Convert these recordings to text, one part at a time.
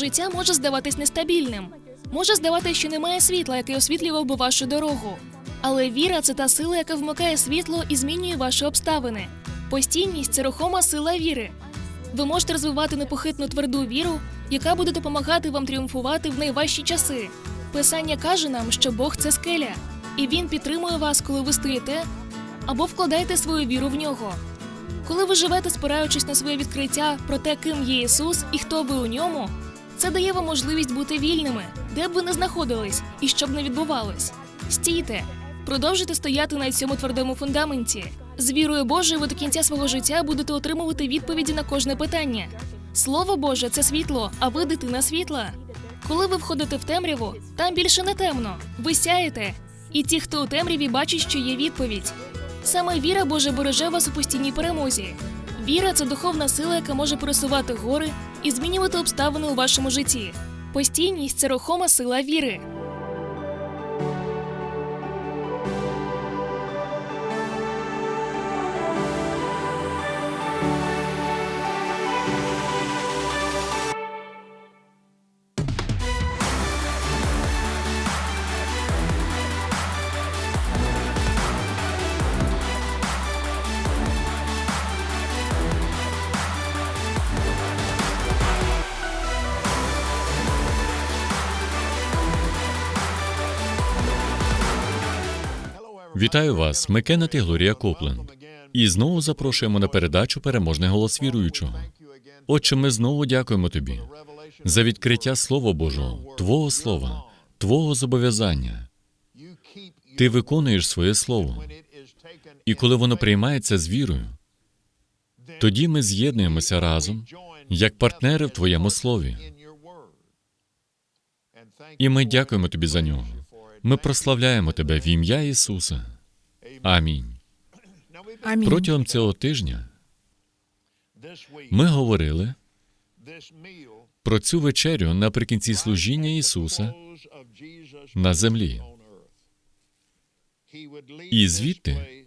Життя може здаватись нестабільним. Може здаватись, що немає світла, яке освітлював би вашу дорогу. Але віра це та сила, яка вмикає світло і змінює ваші обставини. Постійність це рухома сила віри. Ви можете розвивати непохитну тверду віру, яка буде допомагати вам тріумфувати в найважчі часи. Писання каже нам, що Бог це скеля, і Він підтримує вас, коли ви стоїте або вкладаєте свою віру в нього. Коли ви живете, спираючись на своє відкриття про те, ким є Ісус і хто ви у ньому, це дає вам можливість бути вільними, де б ви не знаходились і що б не відбувалось. Стійте, продовжуйте стояти на цьому твердому фундаменті. З вірою Божою ви до кінця свого життя будете отримувати відповіді на кожне питання. Слово Боже це світло, а ви дитина світла. Коли ви входите в темряву, там більше не темно. Ви сяєте. І ті, хто у темряві, бачать, що є відповідь. Саме віра Божа береже вас у постійній перемозі. Віра це духовна сила, яка може пересувати гори і змінювати обставини у вашому житті. Постійність це рухома сила віри. Вітаю вас, ми Кеннет Глорія Копленд. І знову запрошуємо на передачу Переможний голос віруючого. Отче, ми знову дякуємо тобі за відкриття Слова Божого, Твого Слова, Твого зобов'язання. Ти виконуєш своє слово, і коли воно приймається з вірою, тоді ми з'єднуємося разом як партнери в Твоєму слові. І ми дякуємо тобі за нього. Ми прославляємо тебе в ім'я Ісуса. Амінь. Амінь. Протягом цього тижня ми говорили про цю вечерю наприкінці служіння Ісуса на землі. І звідти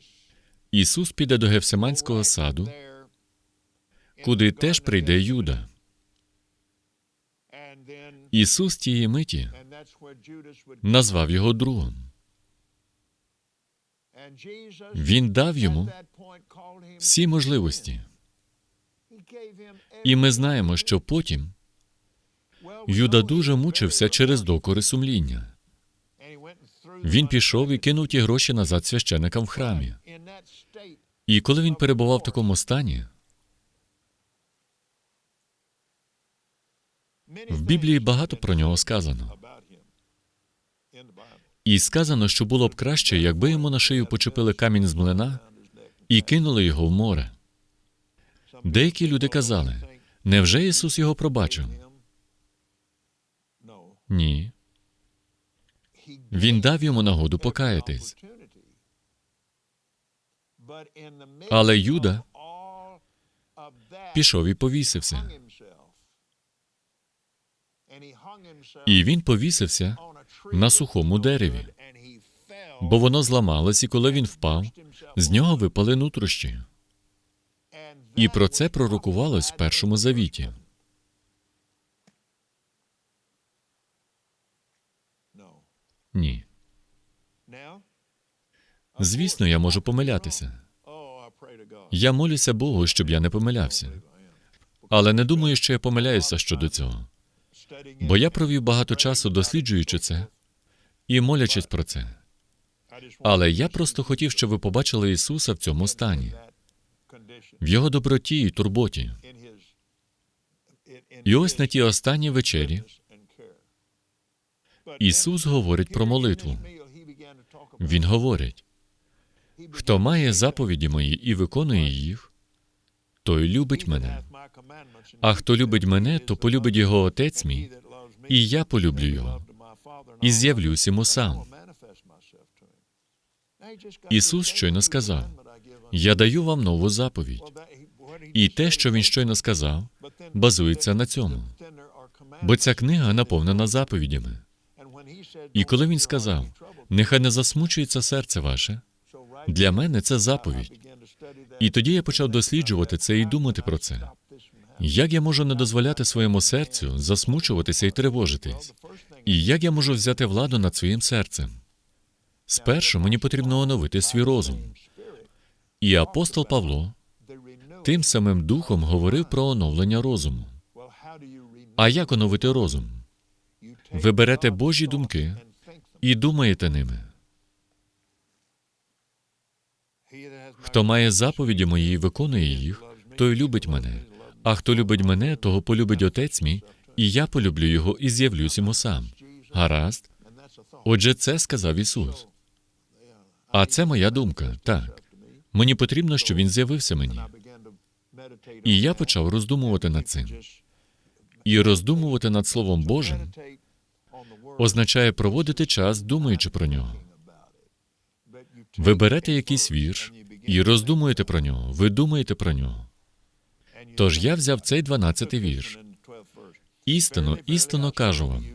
Ісус піде до Гефсиманського саду, куди теж прийде Юда. Ісус тієї миті назвав його другом. Він дав йому всі можливості. І ми знаємо, що потім Юда дуже мучився через докори сумління. Він пішов і кинув ті гроші назад священикам в храмі. І коли він перебував в такому стані, в Біблії багато про нього сказано. І сказано, що було б краще, якби йому на шию почепили камінь з млина і кинули його в море. Деякі люди казали, невже Ісус його пробачив? Ні. Він дав йому нагоду покаятись. Але Юда пішов і повісився. І він повісився на сухому дереві, бо воно зламалось, і коли він впав, з нього випали нутрощі. І про це пророкувалось в першому завіті. Ні. Звісно, я можу помилятися. Я молюся Богу, щоб я не помилявся. Але не думаю, що я помиляюся щодо цього. Бо я провів багато часу досліджуючи це і молячись про це. Але я просто хотів, щоб ви побачили Ісуса в цьому стані, в Його доброті і турботі. І ось на тій останній вечері Ісус говорить про молитву. Він говорить: хто має заповіді мої і виконує їх, той любить мене. А хто любить мене, то полюбить його отець мій, і я полюблю його, і з'явлюсь йому сам. Ісус щойно сказав: Я даю вам нову заповідь. І те, що він щойно сказав, базується на цьому. Бо ця книга наповнена заповідями. І коли він сказав, нехай не засмучується серце ваше, Для мене це заповідь. І тоді я почав досліджувати це і думати про це. Як я можу не дозволяти своєму серцю засмучуватися і тривожитись? І як я можу взяти владу над своїм серцем? Спершу мені потрібно оновити свій розум. І апостол Павло тим самим духом говорив про оновлення розуму. А як оновити розум? Ви берете Божі думки і думаєте ними. Хто має заповіді мої і виконує їх, той любить мене. А хто любить мене, того полюбить отець мій, і я полюблю його і з'явлюсь йому сам. Гаразд? Отже, це сказав Ісус. А це моя думка. Так. Мені потрібно, щоб він з'явився мені. І я почав роздумувати над цим. І роздумувати над Словом Божим означає проводити час, думаючи про нього. Ви берете якийсь вірш і роздумуєте про нього. Ви думаєте про нього. Тож я взяв цей 12-й вірш. Істинно, істинно кажу вам: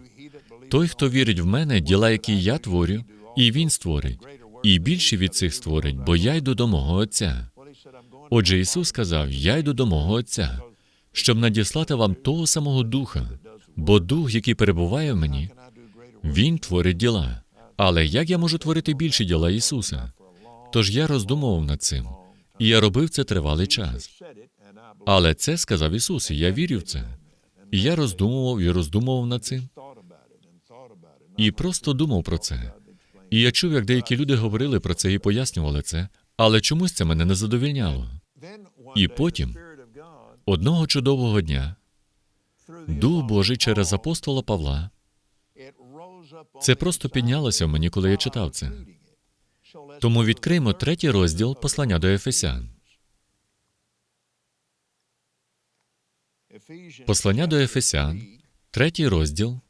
той, хто вірить в мене, діла, які я творю, і він створить, і більше від цих створить, бо я йду до мого Отця. Отже, Ісус сказав: Я йду до мого Отця, щоб надіслати вам того самого Духа, бо Дух, який перебуває в мені, Він творить діла. Але як я можу творити більші діла Ісуса? Тож я роздумував над цим, і я робив це тривалий час. Але це сказав Ісус, і я вірю в це. І я роздумував і роздумував над цим, і просто думав про це. І я чув, як деякі люди говорили про це і пояснювали це, але чомусь це мене не задовільняло. І потім, Одного чудового дня Дух Божий через апостола Павла це просто піднялося в мені, коли я читав це. Тому відкриємо третій розділ послання до Ефесян. Послання до Ефесян, третій розділ,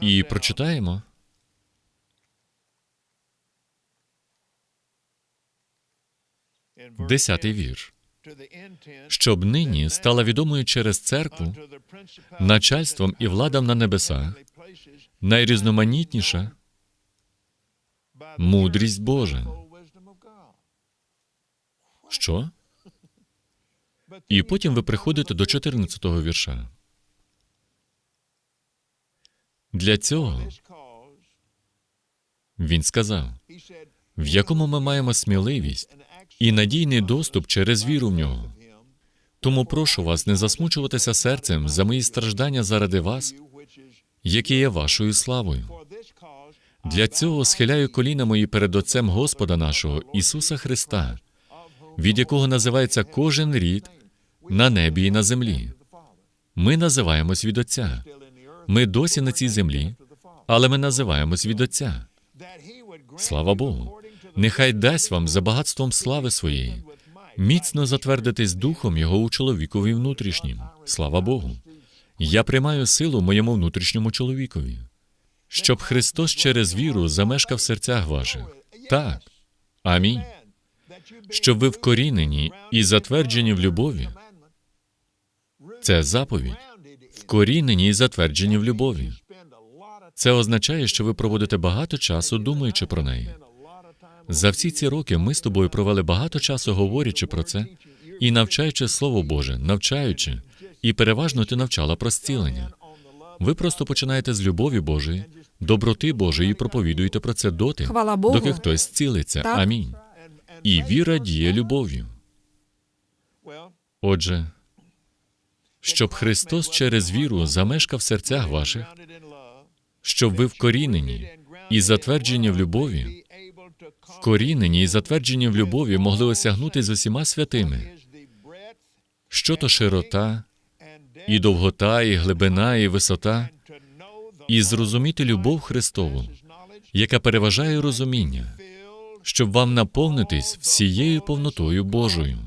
і прочитаємо десятий вірш. Щоб нині стала відомою через церкву начальством і владам на небесах найрізноманітніша мудрість Божа. Що? І потім ви приходите до 14-го вірша. Для цього він сказав, в якому ми маємо сміливість і надійний доступ через віру в нього. Тому прошу вас не засмучуватися серцем за мої страждання заради вас, які є вашою славою. Для цього схиляю коліна мої перед Отцем Господа нашого Ісуса Христа, від якого називається кожен рід на небі і на землі. Ми називаємось від Отця. Ми досі на цій землі, але ми називаємось від Отця. Слава Богу. Нехай дасть вам за багатством слави своєї міцно затвердитись духом його у чоловікові внутрішнім. Слава Богу. Я приймаю силу моєму внутрішньому чоловікові, щоб Христос через віру замешкав в серцях ваших. Так. Амінь. Щоб ви вкорінені і затверджені в любові. Це заповідь. Вкорінені і затверджені в любові. Це означає, що ви проводите багато часу, думаючи про неї. За всі ці роки ми з тобою провели багато часу, говорячи про це і навчаючи Слово Боже, навчаючи, і переважно ти навчала про зцілення. Ви просто починаєте з любові Божої, доброти Божої і проповідуєте про це доти, Хвала Богу. доки хтось зцілиться. Так. Амінь. І віра діє любов'ю. Отже, щоб Христос через віру замешкав в серцях ваших, щоб ви вкорінені і затверджені в любові, вкорінені і затверджені в любові могли осягнути з усіма святими, що то широта, і довгота, і глибина, і висота, і зрозуміти любов Христову, яка переважає розуміння, щоб вам наповнитись всією повнотою Божою.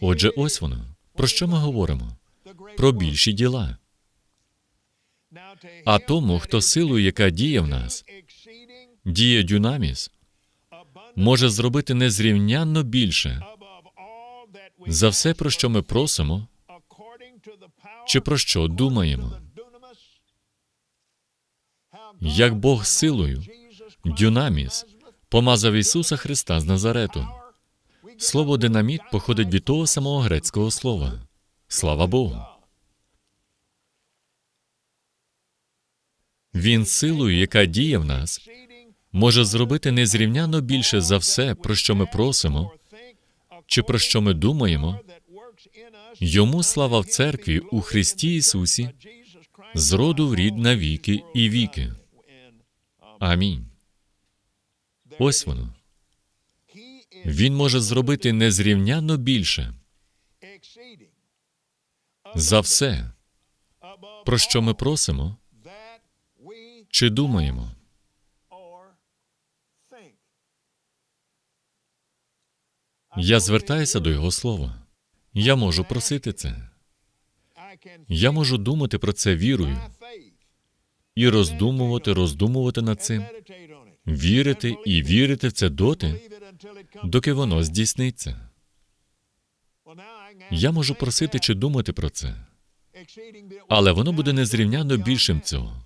Отже, ось воно. Про що ми говоримо? Про більші діла. А тому, хто силою, яка діє в нас, діє дюнаміс, може зробити незрівнянно більше за все, про що ми просимо, чи про що думаємо. як Бог силою, дюнаміс, помазав Ісуса Христа з Назарету. Слово динаміт походить від того самого грецького слова. Слава Богу. Він силою, яка діє в нас, може зробити незрівняно більше за все, про що ми просимо, чи про що ми думаємо. Йому слава в церкві у Христі Ісусі, з роду в рід на віки і віки. Амінь. Ось воно. Він може зробити незрівняно більше за все, про що ми просимо чи думаємо. Я звертаюся до Його слова. Я можу просити це. Я можу думати про це вірою і роздумувати, роздумувати над цим, вірити і вірити в це доти, доки воно здійсниться. Я можу просити чи думати про це, але воно буде незрівняно більшим цього.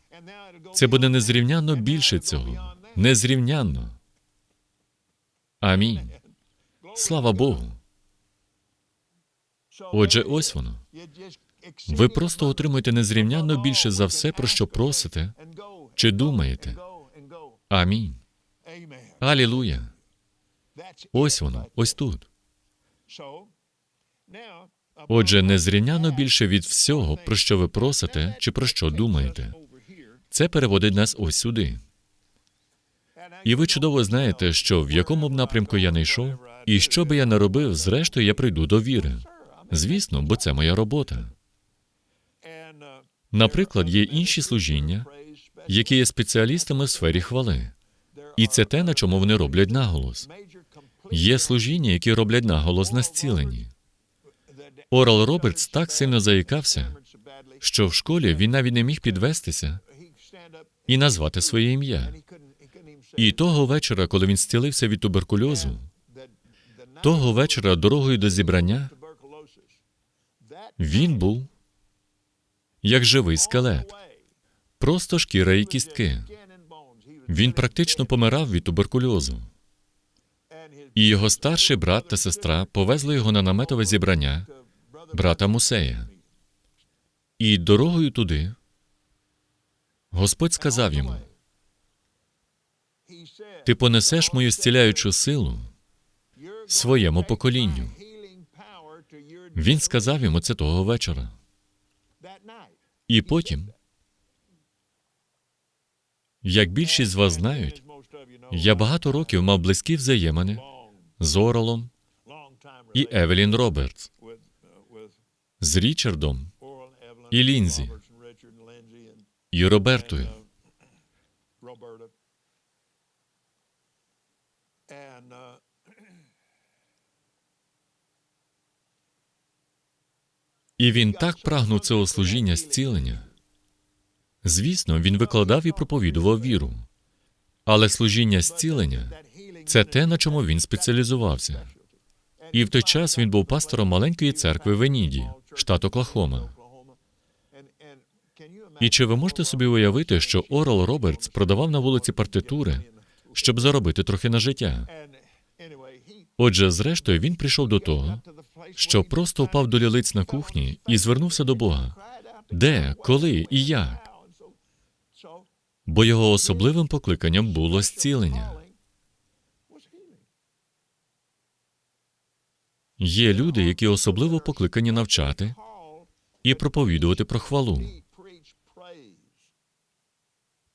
Це буде незрівняно більше цього. Незрівняно. Амінь. Слава Богу. Отже, ось воно. Ви просто отримуєте незрівняно більше за все, про що просите чи думаєте. Амінь. Алілуя. Ось воно, ось тут. Отже, незрівняно більше від всього, про що ви просите чи про що думаєте. Це переводить нас ось сюди. І ви чудово знаєте, що в якому б напрямку я не йшов, і що би я не робив, зрештою я прийду до віри. Звісно, бо це моя робота. Наприклад, є інші служіння, які є спеціалістами в сфері хвали. І це те, на чому вони роблять наголос. Є служіння, які роблять наголос на зціленні. Орал Робертс так сильно заїкався, що в школі він навіть не міг підвестися і назвати своє ім'я. І того вечора, коли він зцілився від туберкульозу, того вечора дорогою до зібрання він був як живий скелет, просто шкіра і кістки. Він практично помирав від туберкульозу. І його старший брат та сестра повезли його на наметове зібрання брата Мусея. І дорогою туди Господь сказав йому: Ти понесеш мою зціляючу силу своєму поколінню. Він сказав йому це того вечора. І потім, як більшість з вас знають, я багато років мав близькі взаємини з Оралом і Евелін Робертс, з Річардом і Лінзі, і Робертою. І він так прагнув цього служіння зцілення. Звісно, він викладав і проповідував віру. Але служіння зцілення це те, на чому він спеціалізувався. І в той час він був пастором маленької церкви в Еніді, штат Оклахома. І чи ви можете собі уявити, що Орал Робертс продавав на вулиці партитури, щоб заробити трохи на життя? Отже, зрештою, він прийшов до того, що просто впав до лілиць на кухні і звернувся до Бога. Де, коли і як? Бо його особливим покликанням було зцілення. Є люди, які особливо покликані навчати і проповідувати про хвалу.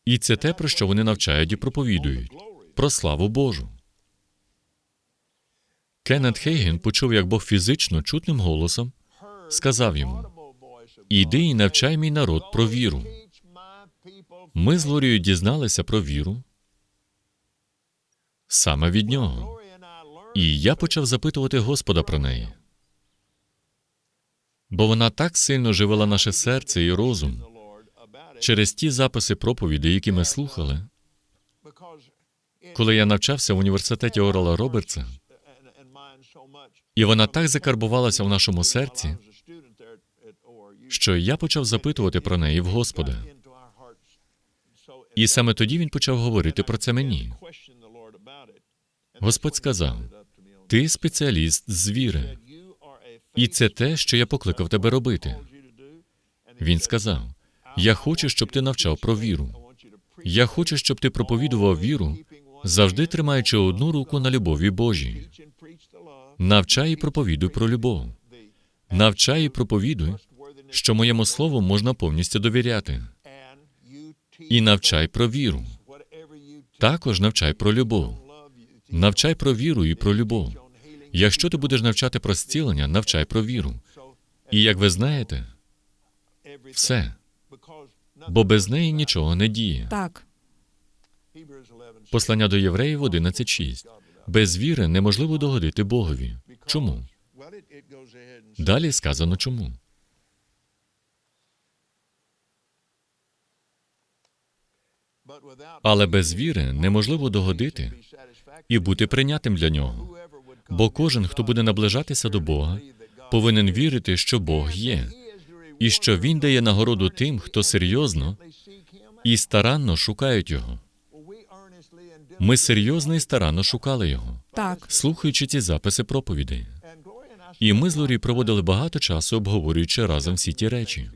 І це те, про що вони навчають і проповідують про славу Божу. Кеннет Хейген почув, як Бог фізично чутним голосом сказав йому: Іди і навчай мій народ про віру. Ми з Лорією дізналися про віру саме від нього. І я почав запитувати Господа про неї. Бо вона так сильно живила наше серце і розум через ті записи проповіді, які ми слухали. Коли я навчався в університеті Орала Робертса, і вона так закарбувалася в нашому серці, що я почав запитувати про неї в Господа. І саме тоді він почав говорити про це мені. Господь сказав: Ти спеціаліст з віри, і це те, що я покликав тебе робити. Він сказав: Я хочу, щоб ти навчав про віру. Я хочу, щоб ти проповідував віру, завжди тримаючи одну руку на любові Божій. Навчай і проповідуй про любов. Навчай і проповідуй, що моєму слову можна повністю довіряти. І навчай про віру. Також навчай про любов. Навчай про віру і про любов. Якщо ти будеш навчати про зцілення, навчай про віру. І як ви знаєте, все, бо без неї нічого не діє. Так, Послання до євреїв 11.6. Без віри неможливо догодити Богові. Чому? Далі сказано чому. Але без віри неможливо догодити і бути прийнятим для нього. Бо кожен, хто буде наближатися до Бога, повинен вірити, що Бог є, і що Він дає нагороду тим, хто серйозно і старанно шукають його. Ми серйозно і старанно шукали його, так, слухаючи ці записи проповідей. І ми з Лорі проводили багато часу, обговорюючи разом всі ті речі.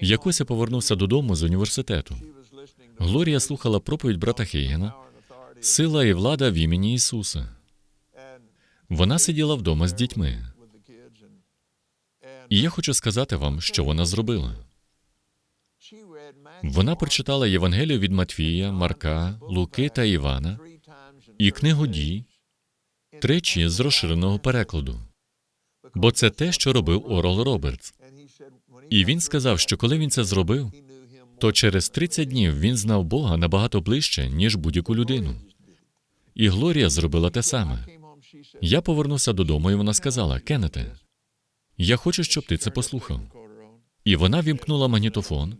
Якось я повернувся додому з університету. Глорія слухала проповідь брата Хейгена Сила і влада в імені Ісуса. Вона сиділа вдома з дітьми. І я хочу сказати вам, що вона зробила. Вона прочитала Євангелію від Матвія, Марка, Луки та Івана і книгу дій тричі з розширеного перекладу. Бо це те, що робив Орол Робертс. І він сказав, що коли він це зробив, то через 30 днів він знав Бога набагато ближче, ніж будь-яку людину. І Глорія зробила те саме. Я повернувся додому, і вона сказала: Кеннете, я хочу, щоб ти це послухав. І вона вімкнула магнітофон,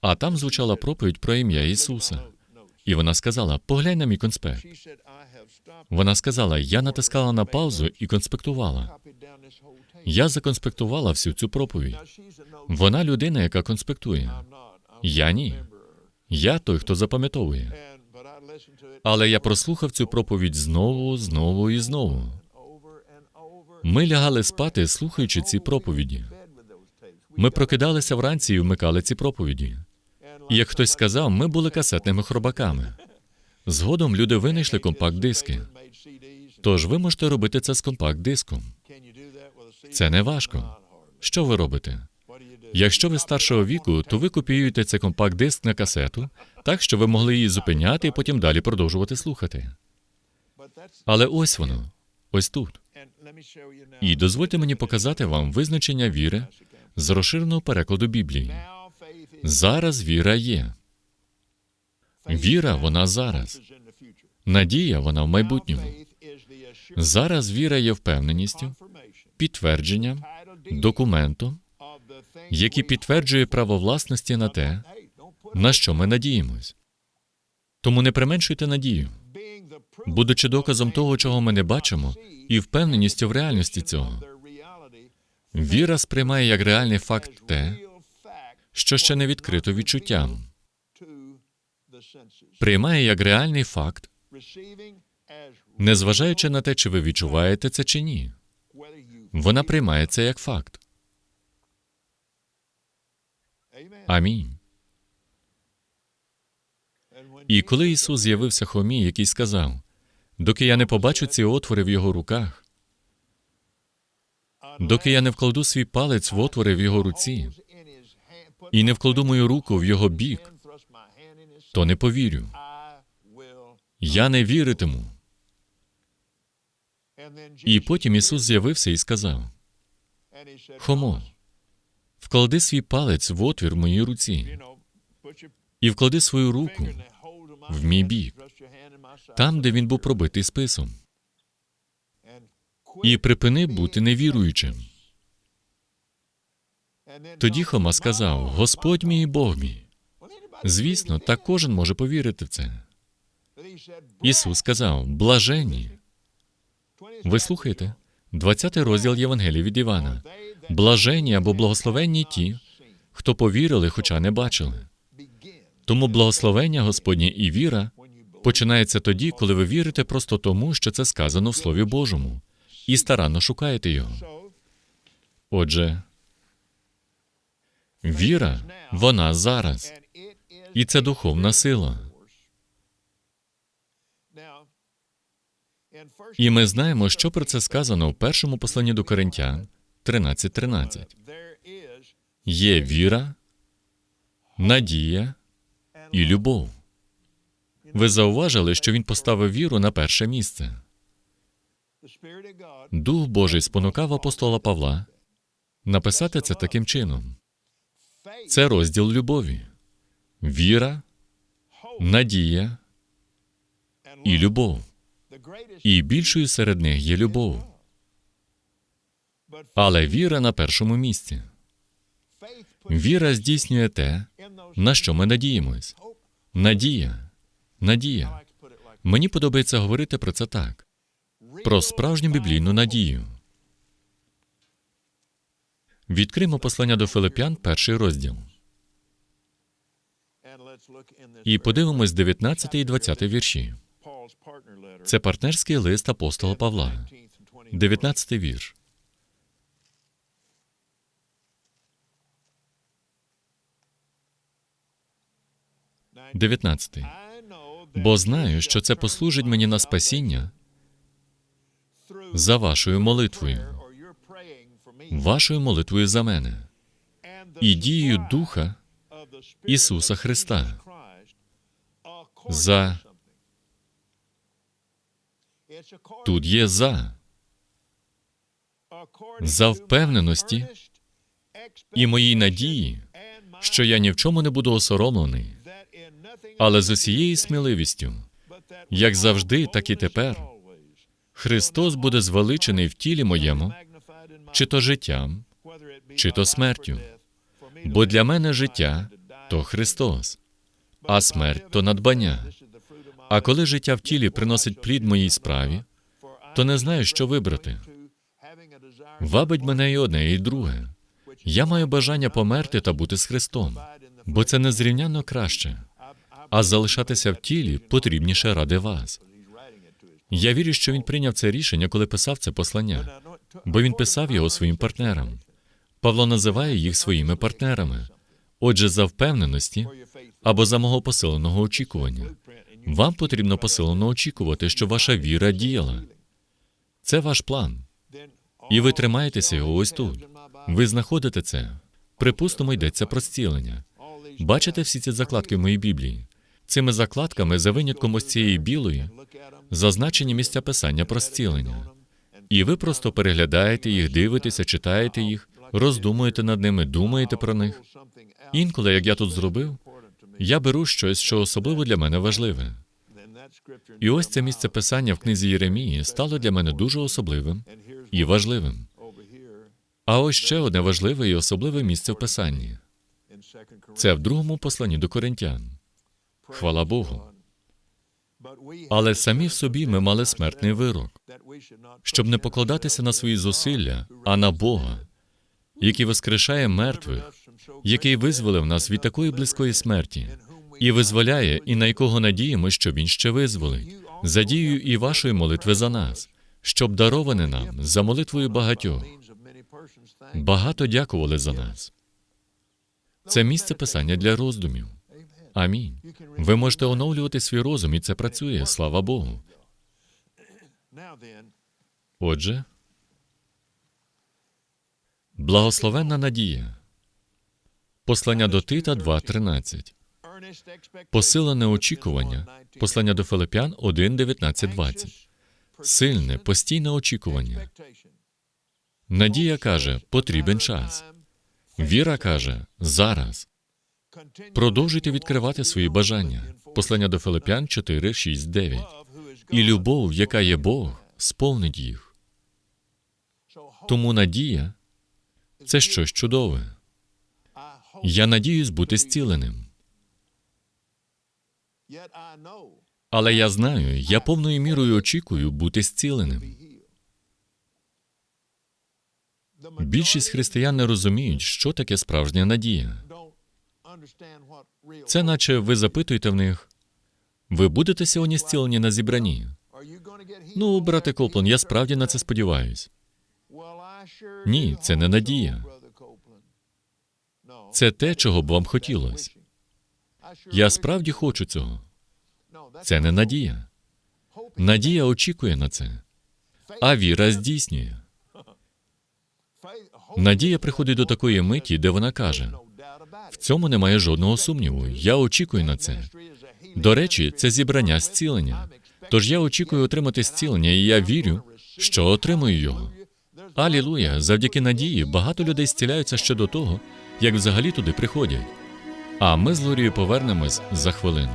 а там звучала проповідь про ім'я Ісуса. І вона сказала: Поглянь на мій конспект. Вона сказала: Я натискала на паузу і конспектувала. Я законспектувала всю цю проповідь. Вона людина, яка конспектує. Я ні. Я той, хто запам'ятовує. Але я прослухав цю проповідь знову, знову і знову. Ми лягали спати, слухаючи ці проповіді. Ми прокидалися вранці і вмикали ці проповіді. Як хтось сказав, ми були касетними хробаками. Згодом люди винайшли компакт-диски. Тож ви можете робити це з компакт-диском. Це не важко. Що ви робите? Якщо ви старшого віку, то ви копіюєте цей компакт-диск на касету, так що ви могли її зупиняти і потім далі продовжувати слухати. Але ось воно, ось тут. І дозвольте мені показати вам визначення віри з розширеного перекладу Біблії. Зараз віра є. Віра вона зараз. Надія вона в майбутньому. Зараз віра є впевненістю, підтвердженням, документом, який підтверджує право власності на те, на що ми надіємось. Тому не применшуйте надію, будучи доказом того, чого ми не бачимо, і впевненістю в реальності цього. Віра сприймає як реальний факт те, що ще не відкрито відчуттям, приймає як реальний факт, незважаючи на те, чи ви відчуваєте це чи ні. Вона приймає це як факт. Амінь. І коли Ісус з'явився Хомі, який сказав: доки я не побачу ці отвори в його руках, доки я не вкладу свій палець в отвори в його руці і не вкладу мою руку в його бік, то не повірю. Я не віритиму. І потім Ісус з'явився і сказав: Хомо, вклади свій палець в отвір в моїй руці і вклади свою руку в мій бік, там, де він був пробитий списом, і припини бути невіруючим. Тоді Хома сказав: Господь мій і Бог мій. Звісно, так кожен може повірити в це. Ісус сказав: Блаженні. Ви слухаєте? 20 розділ Євангелії від Івана. Блаженні або благословенні ті, хто повірили, хоча не бачили. Тому благословення Господнє і віра починається тоді, коли ви вірите просто тому, що це сказано в Слові Божому, і старанно шукаєте його. Отже, віра, вона зараз, і це духовна сила. І ми знаємо, що про це сказано в першому посланні до Коринтян 13.13. Є віра, надія і любов. Ви зауважили, що він поставив віру на перше місце. Дух Божий спонукав апостола Павла написати це таким чином. Це розділ любові. Віра, надія і любов. І більшою серед них є любов. Але віра на першому місці. Віра здійснює те, на що ми надіємось. Надія. Надія. Мені подобається говорити про це так: про справжню біблійну надію. Відкримо послання до Филип'ян, перший розділ. І подивимось 19 і 20 вірші. Це партнерський лист апостола Павла. 19 вірш. 19. Бо знаю, що це послужить мені на спасіння за вашою молитвою, вашою молитвою за мене і дією Духа Ісуса Христа за тут є за, за впевненості і моїй надії, що я ні в чому не буду осоромлений, але з усією сміливістю, як завжди, так і тепер, Христос буде звеличений в тілі моєму, чи то життям, чи то смертю. Бо для мене життя то Христос, а смерть то надбання. А коли життя в тілі приносить плід моїй справі, то не знаю, що вибрати. Вабить мене і одне, і друге. Я маю бажання померти та бути з Христом, бо це незрівнянно краще. А залишатися в тілі потрібніше ради вас. Я вірю, що він прийняв це рішення, коли писав це послання, бо він писав його своїм партнерам. Павло називає їх своїми партнерами. Отже, за впевненості або за мого посиленого очікування. Вам потрібно посилено очікувати, що ваша віра діяла. Це ваш план. І ви тримаєтеся його ось тут. Ви знаходите це. Припустимо, йдеться про зцілення. Бачите всі ці закладки в моїй Біблії? Цими закладками, за винятком ось цієї білої, зазначені місця писання про зцілення. І ви просто переглядаєте їх, дивитеся, читаєте їх, роздумуєте над ними, думаєте про них. Інколи, як я тут зробив, я беру щось, що особливо для мене важливе. І ось це місце писання в книзі Єремії стало для мене дуже особливим і важливим. А ось ще одне важливе і особливе місце в писанні. Це в другому посланні до коринтян. Хвала Богу. Але самі в собі ми мали смертний вирок, щоб не покладатися на свої зусилля, а на Бога, який воскрешає мертвих, який визволив нас від такої близької смерті, і визволяє, і на якого надіємо, що він ще визволить, за дією і вашої молитви за нас, щоб дароване нам за молитвою багатьох. Багато дякували за нас. Це місце писання для роздумів. Амінь. Ви можете оновлювати свій розум, і це працює, слава Богу. Отже, благословенна надія. Послання до Тита 2.13. Посилене очікування. Послання до Филипян 1, 19, 20. Сильне, постійне очікування. Надія каже, потрібен час. Віра каже, зараз. Продовжуйте відкривати свої бажання. Послання до Филипян 4, 6, 9. І любов, яка є Бог, сповнить їх. Тому надія це щось чудове. Я надіюсь бути зціленим. Але я знаю, я повною мірою очікую бути зціленим. Більшість християн не розуміють, що таке справжня надія. Це наче ви запитуєте в них, ви будете сьогодні зцілені на зібранні? Ну, брате Коплен, я справді на це сподіваюсь. Ні, це не надія. Це те, чого б вам хотілося. Я справді хочу цього. Це не надія. Надія очікує на це, а віра здійснює. Надія приходить до такої миті, де вона каже: в цьому немає жодного сумніву. Я очікую на це. До речі, це зібрання зцілення. Тож я очікую отримати зцілення, і я вірю, що отримую його. Алілуя! Завдяки надії багато людей зціляються ще до того, як взагалі туди приходять. А ми з Лорією повернемось за хвилину.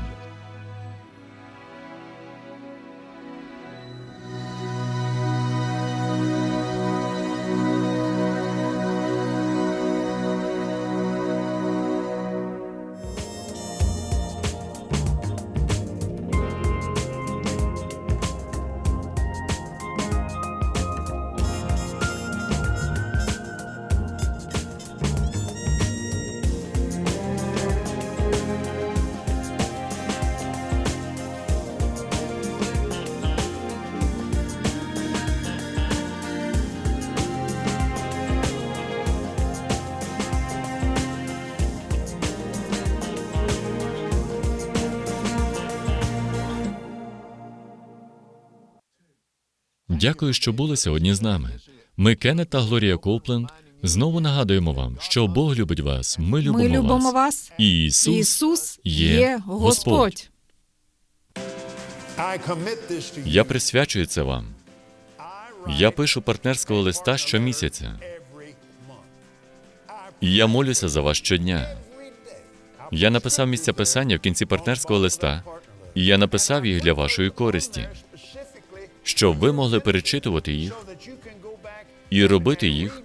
Дякую, що були сьогодні з нами. Ми, Кеннет та Глорія Копленд, знову нагадуємо вам, що Бог любить вас. Ми любимо, Ми любимо вас. вас. І Ісус, Ісус є Господь. Я присвячую це вам. Я пишу партнерського листа щомісяця. І я молюся за вас щодня. Я написав місця писання в кінці партнерського листа, і я написав їх для вашої користі, щоб ви могли перечитувати їх і робити їх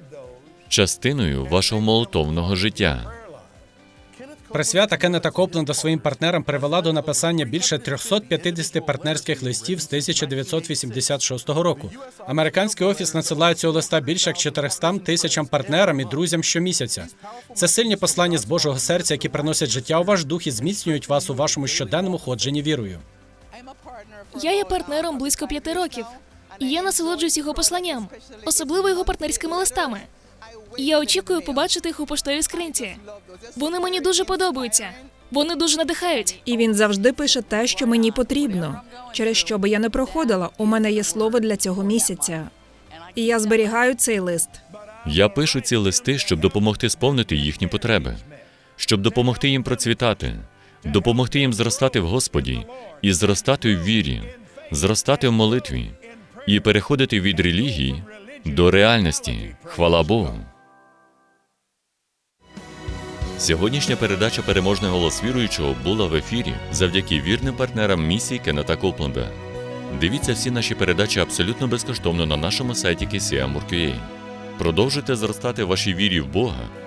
частиною вашого молитовного життя. Присвята Кеннета Копленда своїм партнерам привела до написання більше 350 партнерських листів з 1986 року. Американський офіс надсилає цього листа більше як 400 тисячам партнерам і друзям щомісяця. Це сильні послання з Божого серця, які приносять життя у ваш дух і зміцнюють вас у вашому щоденному ходженні вірою. Я є партнером близько п'яти років, і я насолоджуюсь його посланням, особливо його партнерськими листами. І я очікую побачити їх у поштовій скринці. Вони мені дуже подобаються. Вони дуже надихають. І він завжди пише те, що мені потрібно. Через що би я не проходила, у мене є слово для цього місяця. І я зберігаю цей лист. Я пишу ці листи, щоб допомогти сповнити їхні потреби, щоб допомогти їм процвітати, допомогти їм зростати в Господі і зростати в вірі, зростати в молитві і переходити від релігії до реальності. Хвала Богу. Сьогоднішня передача Переможний голос віруючого була в ефірі завдяки вірним партнерам місії Кеннета Копленда. Дивіться всі наші передачі абсолютно безкоштовно на нашому сайті KCM.ua. Продовжуйте зростати в вашій вірі в Бога